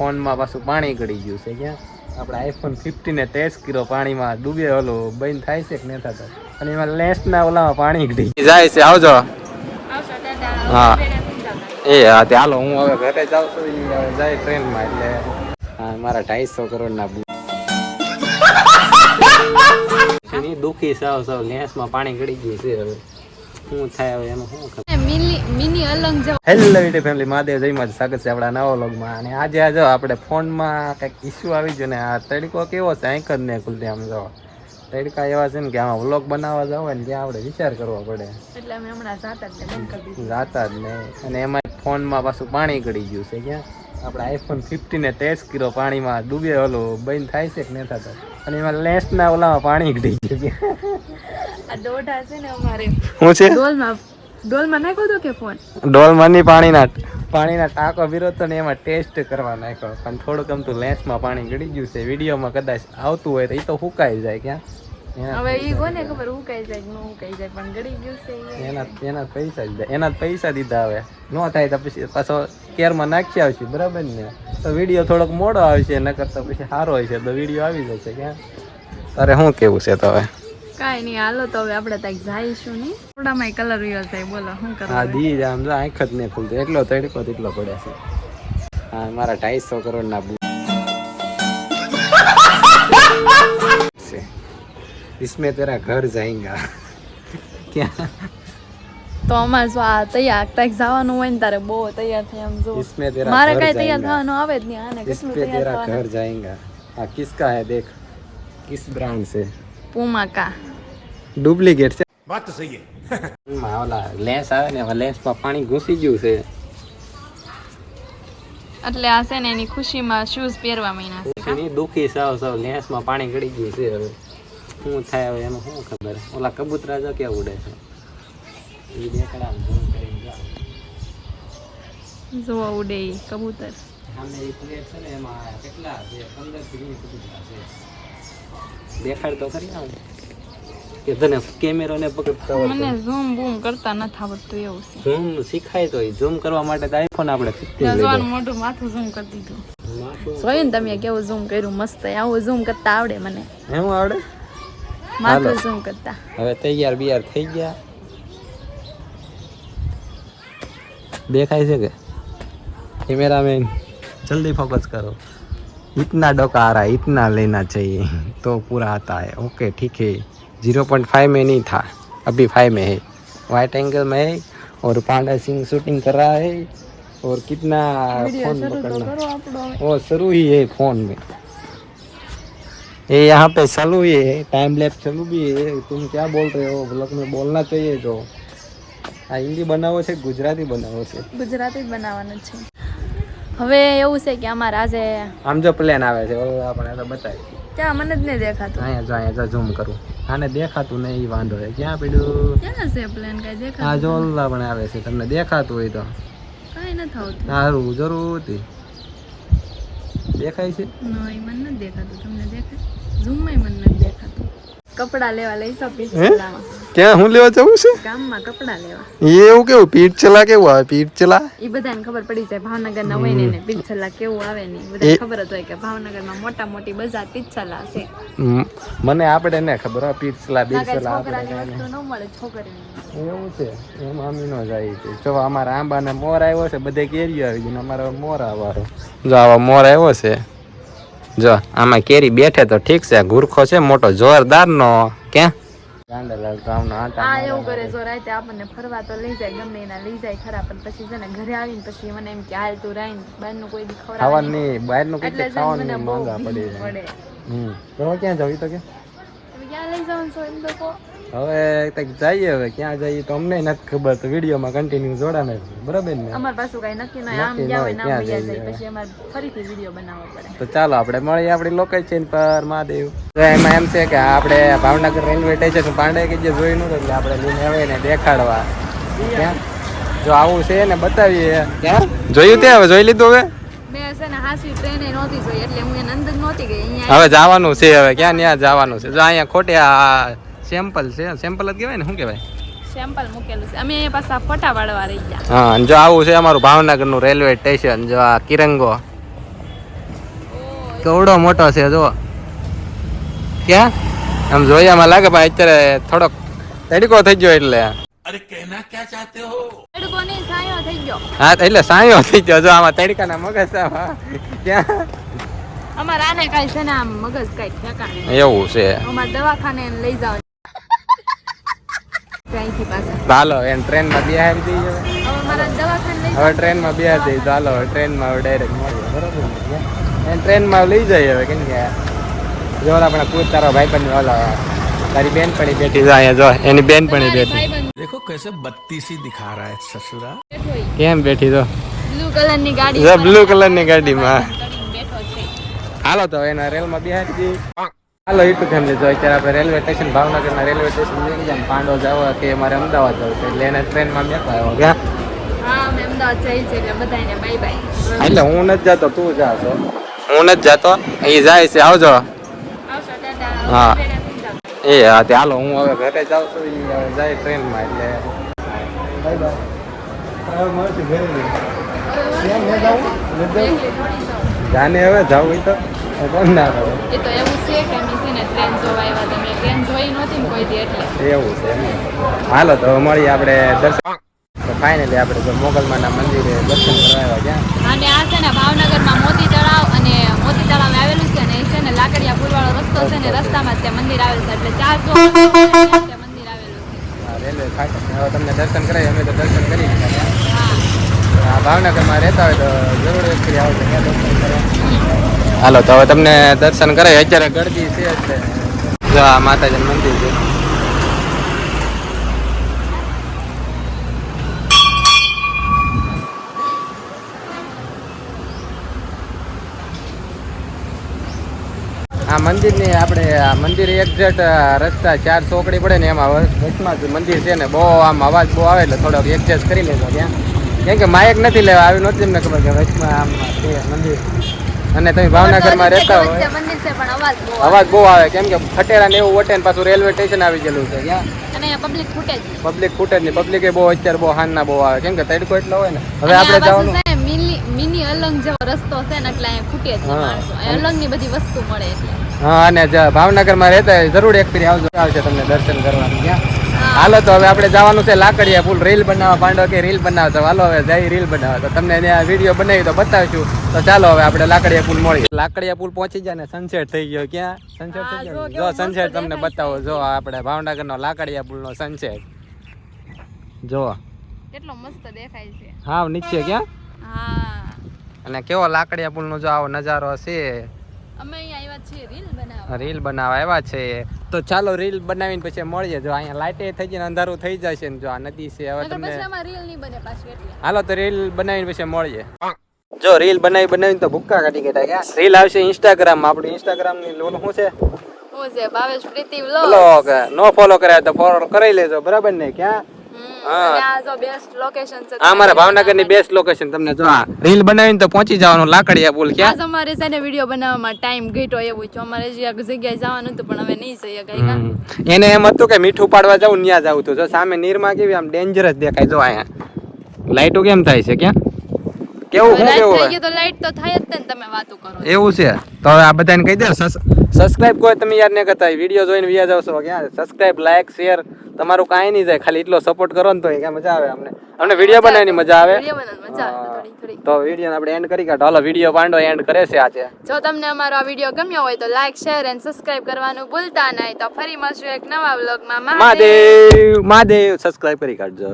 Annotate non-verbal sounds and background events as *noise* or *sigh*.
ફોનમાં પાછું પાણી ગળી ગયું છે ક્યાં? આપણે આઈફોન ફિફ્ટીને ટેસ્ટ કર્યો પાણીમાં ડૂબે ઓલો બંધ થાય છે કે નહીં થતો અને એમાં લેન્સના ઓલામાં પાણી ગળી જાય છે આવજો. હા. એ હા તે હાલો હું હવે ઘરે જાઉં છું જાય ટ્રેનમાં એટલે. હા મારા ઢાઈસો કરોડના *laughs* દુખી સાવ સાવ લેન્સમાં પાણી ગળી ગયું છે હવે. શું થાય હવે એનું શું ખબર? મિની અલંગ જેવો હેલો વીડિયો ફેમિલી મહાદેવ જય માં સ્વાગત છે આપણા નવા વ્લોગમાં. અને આજે જો આપણે ફોનમાં કંઈક ઇસ્યુ આવી ગયો ને આ તડકો કેવો છે? આંખ જ ને ખુલતી આમ જો. તડકા એવા છે ને કે આમાં વ્લોગ બનાવવા જાવ ને ત્યાં આપણે વિચાર કરવો પડે. એટલે અમે હમણાં જાતા જ ને કરી દીધું. જાતા જ નહીં અને એમાં ફોનમાં પાછું પાણી ગળી ગયું છે ક્યાં? આપણે આઈફોન ફિફ્ટીને ટેસ્ટ કર્યો પાણીમાં ડૂબે ઓલું બંધ થાય છે કે નહીં થતો અને એમાં લેન્સના ઓલામાં પાણી ગળી ગયું આ દોઢા છે ને અમારે. શું છે? ડોલમાં ડોલમાં નાખ્યો તો કે ફોન? ડોલમાંની પાણીના પાણીના ટાંકો વિરોધ તો ને એમાં ટેસ્ટ કરવા નાખ્યો. પણ થોડુંક આમ તો લેન્સમાં પાણી ગળી ગયું છે. વિડીયોમાં કદાચ આવતું હોય તો એ તો હુકાઈ જાય ક્યાં? એના- હવે ઈ કોને ખબર ઉકાઈ જાય ન ઉકાઈ જાય પણ ગળી ગયું છે એના એના પૈસા જ એના પૈસા દીધા હવે. ન થાય તો પછી પાછો કેરમાં નાખી આવશે બરાબર ને? તો વીડિયો થોડોક મોડો આવશે નકર તો પછી સારો હોય છે તો વીડિયો આવી જશે ક્યાં? તારે શું કેવું છે તો હવે? કાઈ નહીં હાલો તો હવે આપણે ત્યાં જઈશું નહીં. થોડામાં કલર વિયર થાય બોલો શું કરો હા દી આમ તો આંખ જ નહીં ખુલતું એટલો તડકો એટલો પડે છે. હા મારા ઢાઈસો કરોડ ના બુ ઇસમે તેરા ઘર જાયેગા. ક્યાં? તો અમાર જો આ તૈયાર કંઈક જવાનું હોય ને તારે બહુ તૈયાર થઈ આમ જો. મારે કઈ તૈયાર થવાનું આવે જ નહીં આને કેટલું તૈયાર થવાનું ઘર જાયેગા. આ કિસકા હે દેખ. કિસ બ્રાન્ડ છે. પુમા કા ડુપ્લિકેટ છે. વાત તો સહી ઓલા લેન્સ આવે ને હવે લેન્સમાં પાણી ઘૂસી ગયું છે. એટલે આ છે ને એની ખુશીમાં શૂઝ પહેરવા મહિના ખુશીની દુખી સાવ સાવ લેન્સમાં પાણી ગળી ગયું છે હવે. શું થાય હવે એનું શું ખબર? ઓલા કબૂતરા જો ક્યાં ઉડે છે? જોવા ઉડે કબૂતર. સામે દેખાડ તો કરી કે તને કેમેરો ને પકડતા મને આવડતો ઝૂમ બૂમ કરતા નથી આવડતું એવું છે ઝૂમ શીખાય તો ઝૂમ કરવા માટે તો આઈફોન આપણે ફિફ્ટીન જોવાનું મોઢું માથું ઝૂમ કરી દીધું જોયું ને તમે કેવું ઝૂમ કર્યું મસ્ત આવું ઝૂમ કરતા આવડે મને એમ આવડે માથું હાલો. ઝૂમ કરતા હવે તૈયાર બિયાર થઈ ગયા દેખાય છે કે कैमरामैन जल्दी फोकस करो इतना डोका आ रहा है इतना लेना चाहिए तो पूरा आता है ओके ठीक है जीरो पॉइंट फाइव में नहीं था अभी फाइव में है वाइट एंगल में है और पांडा सिंह शूटिंग कर रहा है और कितना વિડીયો फोन શરૂ તો पकड़ना કરો આપણો હવે. वो शुरू ही है फोन में ये यहाँ पे चालू ही है टाइम लैप चालू भी है तुम क्या बोल रहे हो ब्लॉग में बोलना चाहिए जो આ હિન્દી બનાવો છે કે ગુજરાતી બનાવો છે ગુજરાતી જ બનાવવાનું છે હવે એવું છે કે અમારે આજે આમ જો પ્લેન આવે છે હવે આપણે તો બતાવી ક્યાં મને જ નહીં દેખાતું. અહીંયા જો અહીંયા જો ઝૂમ કરું. આને દેખાતું નહીં વાંધો છે ક્યાં પડ્યું? ક્યાં છે પ્લેન કઈ આ જો ઓલા પણ આવે છે. તમને દેખાતું હોય તો. કઈ નથી આવતું સારું જરૂર હતી. દેખાય છે? નહીં મને નથી દેખાતું. તમને દેખાય? ઝૂમમાં મને નથી દેખાતું. કપડા લેવા લઈશું પિછલામાં ક્યાં હું લેવા જવું છે? ગામમાં કપડા લેવા. એવું કેવું પીઠ ચલા કેવું આવે? પીઠ ચલા? એ બધાને ખબર પડી જાય ભાવનગર ના હોય ને પીઠ ચલા કેવું આવે ને બધા ખબર જ હોય કે ભાવનગરમાં મોટા મોટી બજાર પીછલા છે. મને આપણે ને ખબર હોય પીઠ ચલા ના બીઠ ચલા આપણે વસ્તુ ન મળે છોકરીની. એવું છે એમ આમી નો જાય છે. જો અમારા આંબાને મોર આવ્યો છે બધે કેરીઓ આવી ગઈ અમારો મોર આવવાનો જો આવા મોર આવ્યો છે. જો આમાં કેરી બેઠે તો ઠીક છે ગુરખો છે મોટો જોરદાર નો ક્યાં ગાંડેલાલ તો આમનો આટા આ એવું કરે જો રાતે આપણને ફરવા તો લઈ જાય ગમે એના જાય ખરા પછી છે ને ઘરે આવીને પછી મને એમ કે ક્યાં જવું તો કે? ક્યાં લઈ જવાનું છો એમ તો હવે કંઈક જઈએ હવે ક્યાં જઈએ તો અમને નથી ખબર તો વિડીયોમાં કન્ટિન્યુ જોડાને બરાબર ને? અમાર પાછું કઈ નક્કી ન આમ નક્કી ન ક્યાં જઈએ જાય પછી અમાર ફરીથી વીડિયો બનાવવો પડે. તો ચાલો આપણે મળીએ આપણી લોકેશન પર મહાદેવ. તો એમાં એમ છે કે આપણે ભાવનગર રેલવે સ્ટેશન પાંડે કે જે જોઈ નતું એટલે આપણે લઈને આવે ને દેખાડવા. ક્યાં? જો આવું છે ને બતાવીએ. ક્યાં? જોયું તે હવે? જોઈ લીધું હવે? ને હવે જવાનું છે હવે ક્યાં ત્યાં જવાનું છે? જો અહીંયા ખોટે આ સેમ્પલ છે. સેમ્પલ જ કહેવાય ને શું કહેવાય? સેમ્પલ મૂકેલું છે. અમે પાછા ફોટા પાડવા રહી ગયા. હા જો આવું છે અમારું ભાવનગરનું રેલવે સ્ટેશન જો આ કિરંગો કેવડો મોટો છે જો ક્યાં? આમ જોયામાં લાગે ભાઈ અત્યારે થોડોક તડકો થઈ ગયો એટલે. તડકો નહીં સાયો થઈ ગયો. હા એટલે સાયો થઈ ગયો. જો આમાં તડકાના મગજ. ક્યાં? અમારે આને કાઈ છે ને આમ મગજ કાઈ ઠેકાણે. એવું છે. અમાર દવાખાને લઈ જાવ હાલો એમ ટ્રેનમાં બિહારી દઈ હવે ટ્રેન ટ્રેનમાં બિહારી દઈ તો ટ્રેનમાં હવે ડાયરેક્ટ મળીએ બરોબર એમ ટ્રેનમાં લઈ જાય હવે કેમ કે જો આપણા કુદ તારો ભાઈ પણ ઓલા તારી બેન પણ બેઠી જાય અહીંયા જો એની બેન પણ બેઠી. દેખો કેસે બત્તીસી દિખા રહા હે સસુરા કેમ બેઠી જો બ્લુ કલરની ગાડી જો બ્લુ કલરની ગાડીમાં. હાલો તો એના રેલ રેલમાં બિહારી દઈ હાલો યુટ્યુબ ફેમિલી જો અત્યારે આપણે રેલવે સ્ટેશન ભાવનગરના રેલવે સ્ટેશન લઈ ગયા પાંડો જવા કે અમારે અમદાવાદ જવું છે. એટલે એને ટ્રેનમાં મેં આવ્યો ક્યાં હા અમદાવાદ જઈ છે એટલે બધાને બાય બાય એટલે હું નથી જતો તું જા છો હું નથી જતો. એ જાય છે આવજો. હા. એ હા તે હાલો હું હવે ઘરે જાઉં છું ઈ જાય ટ્રેનમાં એટલે. જાને હવે જાવું તો. કોણ ના એ તો એવું છે કે અમે ટ્રેન જોવા આવ્યા તમે ટ્રેન જોઈ નહોતી કોઈ દી એટલે. એવું છે. હાલો તો મળીએ આપણે દર્શન તો ફાઇનલી આપણે જો મોગલમાના મંદિરે દર્શન કરવા આવ્યા અને આ છે ને ભાવનગરમાં મોતી તળાવ અને મોતી તળાવ આવેલું છે ને એ છે ને લાકડિયા પુલવાળો રસ્તો છે ને રસ્તામાં જ તે મંદિર આવેલું છે. એટલે ચાર ચોક મંદિર આવેલું છે. રેલવે ફાટક હવે તમને દર્શન કરાય અમે તો દર્શન કરી હા. ભાવનગરમાં રહેતા હોય તો જરૂર એક આવજો ત્યાં દર્શન કરવા. હાલો, તો હવે તમને દર્શન કરાય. અત્યારે ગરદી છે જો આ માતાજી મંદિર છે. આ મંદિરની આપણે, આ મંદિર એક્ઝેક્ટ રસ્તા ચાર ચોકડી પડે ને એમાં વચ- વચમાં મંદિર છે ને બહુ આમ અવાજ બહુ આવે એટલે થોડોક એડજસ્ટ કરી લેજો ત્યાં. કેમ કે માયક નથી લેવા, આવી નહોતી એમને ખબર કે વચમાં આમ છે મંદિર. અને તમે ભાવનગરમાં રહેતા હોય. અવાજ બહુ આવે. કેમ કે ખટેરા ને એવું વટે ને પાછું રેલવે સ્ટેશન આવી ગયેલું છે પબ્લિક ફૂટે જ પબ્લિક ફૂટે જ નહીં. પબ્લિક બહુ અત્યારે બહુ હાન ના બહુ આવે. કેમ કે તડકો એટલો હોય ને. હવે આપણે જવાનું. મિની મિની અલંગ જેવો રસ્તો છે ને એટલે જ. માણસો. બધી વસ્તુ મળે એટલે. હા અને ભાવનગર ભાવનગરમાં રહેતા જરૂર એક ફેરી આવજો. આવશે તમને દર્શન કરવાનું. ક્યાં. હાલો તો હવે આપણે જવાનું છે લાકડીયા પુલ. રીલ બનાવવા પાંડો કે રીલ બનાવતો હાલો હવે જઈ રીલ બનાવો. તો તમને ત્યાં વીડિયો બનાવી તો બતાવીશું. તો ચાલો હવે આપણે લાકડીયા પુલ મળીએ. લાકડીયા પુલ પહોંચી જાય ને સનસેટ થઈ ગયો. ક્યાં? સનસેટ થઈ ગયો. જો સનસેટ તમને બતાવો. જો આપણે ભાવનગરનો લાકડીયા પુલનો સનસેટ જો. કેટલો મસ્ત દેખાય છે. હા નીચે ક્યાં? હા. અને કેવો લાકડીયા પુલનો જો આવો નજારો છે અમે અહીંયા આવ્યા છીએ રીલ બનાવવા. રીલ બનાવવા આવ્યા છે. તો ચાલો રીલ બનાવીને પછી મળીએ. જો અહીંયા લાઇટે થઈ જાય અંધારું થઈ જશે ને જો આ નદી છે હવે તમને રીલ નહીં બને પાછી એટલે. હાલો તો રીલ બનાવીને પછી મળીએ. જો રીલ બનાવી બનાવીને તો ભૂક્કા કાઢી ગયા. ક્યાં રીલ આવશે ઇન્સ્ટાગ્રામ આપણી ઇન્સ્ટાગ્રામની લોન શું છે? શું છે? ભાવેશ પ્રીતિ વ્લોગ નો ફોલો કર્યા તો ફોલો કરી લેજો. બરાબર ને? ક્યાં? હા. અમારા ભાવનગરની બેસ્ટ લોકેશન તમને જો રીલ બનાવીને તો પહોંચી જવાનું લાકડીયા પુલ ક્યાં? આજ અમારે છે ને વીડિયો બનાવવામાં ટાઈમ ઘટ્યો એવું છે. અમારે જે જગ્યાએ જવાનું હતું પણ હવે નહીં જઈએ કઈ. એને એમ હતું કે મીઠું પાડવા જવું ત્યાં જવું હતું જો સામે નીરમાં કેવી આમ ડેન્જરસ દેખાય. જો અહીંયા. લાઈટો કેમ થાય છે ક્યાં? કેવું શું કેવું હોય? તો લાઈટ તો થાય જ ને તમે વાતો કરો. એવું છે? તો હવે આ બધાને કહી દે સબસ્ક્રાઇબ કોઈ તમે યાર ને કરતા વીડિયો જોઈને વ્યા જાવ છો. ક્યાં સબસ્ક્રાઇબ લાઈક શેર તમારું કાંઈ નહીં જાય ખાલી એટલો સપોર્ટ કરો ને તો ક્યાં મજા આવે અમને. અમને વીડિયો બનાવવાની મજા આવે. તો વીડિયો આપણે એન્ડ કરી કાઢો. હાલો વીડિયો પાંડો એન્ડ કરે છે આજે. જો તમને અમારો આ વીડિયો ગમ્યો હોય તો લાઈક શેર એન્ડ સબસ્ક્રાઇબ કરવાનું ભૂલતા નહીં. તો ફરી મળશું એક નવા વ્લોગમાં મહાદેવ! મહાદેવ! સબસ્ક્રાઇબ કરી કાઢજો.